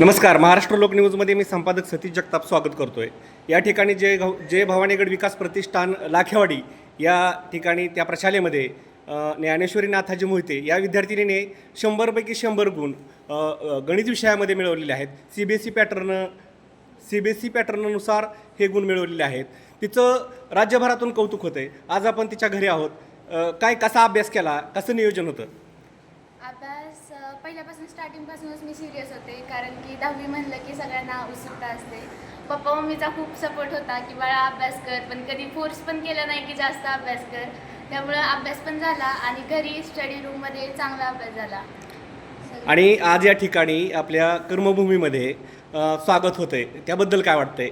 नमस्कार महाराष्ट्र लोक न्यूजमध्ये मी संपादक सतीश जगताप स्वागत करतो आहे या ठिकाणी जे गव जय भवानीगड विकास प्रतिष्ठान लाखेवाडी या ठिकाणी त्या प्रशालेमध्ये ज्ञानेश्वरी नाथाजी मोहिते या विद्यार्थिनीने शंभरपैकी शंभर गुण गणित विषयामध्ये मिळवलेले आहेत. C B S E pattern C B S E पॅटर्ननुसार हे गुण मिळवलेले आहेत. तिचं राज्यभरातून कौतुक होतं आहे आज आपण तिच्या घरी आहोत. काय कसा अभ्यास केला? कसं नियोजन होतं? पहिल्यापासून स्टार्टिंगपासूनच मी सिरियस होते. कारण की दहावी म्हणलं की सगळ्यांना उत्सुकता असते. पप्पा मम्मीचा खूप सपोर्ट होता की बाळा अभ्यास कर. पण कधी फोर्स पण केला नाही की जास्त अभ्यास कर. त्यामुळं अभ्यास पण झाला आणि घरी स्टडी रूममध्ये चांगला अभ्यास झाला. आणि आज या ठिकाणी आपल्या कर्मभूमीमध्ये स्वागत होते त्याबद्दल काय वाटतंय?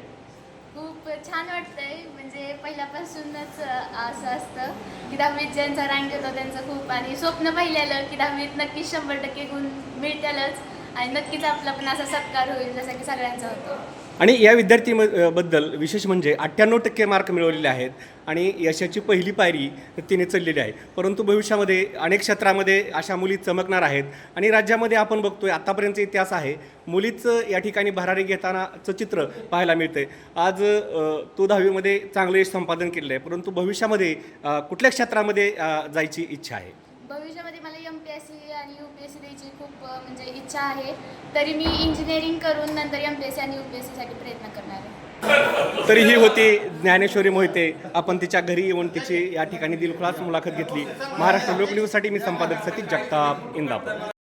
खूप छान वाटतंय. म्हणजे पहिल्यापासूनच असं असतं की दहावीत ज्यांचा रँक येतो त्यांचं खूप आणि स्वप्न पाहिलेलं की दहावीत नक्कीच शंभर टक्के गुण मिळतीलच. आणि नक्कीच आपला पण असा सत्कार होईल जसा की सगळ्यांचा होतो. आणि या विद्यार्थी बद्दल विशेष म्हणजे अठ्ठ्याण्णव टक्के मार्क मिळवलेले आहेत आणि यशाची पहिली पायरी तिने चढलेली आहे. परंतु भविष्यामध्ये अनेक क्षेत्रामध्ये अशा मुली चमकणार आहेत आणि राज्यामध्ये आपण बघतोय आत्तापर्यंतचा इतिहास आहे मुलीच या ठिकाणी भरारी घेतानाचं चित्र पाहायला मिळते आज तू तो दहावीमध्ये चांगलं यश संपादन केलेलं आहे परंतु भविष्यामध्ये कुठल्या क्षेत्रामध्ये जायची इच्छा आहे? भविष्यामध्ये मला एम पी एस सी आणि यू पी एस सी द्यायची खूप म्हणजे इच्छा आहे. तरी मी इंजिनिअरिंग करून नंतर एम पी एस सी आणि यू पी एस सीसाठी प्रयत्न करणार आहे. तरी ही होती ज्ञानेश्वरी मोहिते. आपण तिच्या घरी येऊन तिची या ठिकाणी दिलखुलास मुलाखत घेतली. महाराष्ट्र लोकन्यूजसाठी मी संपादक सतीश जगताप इंदापूर.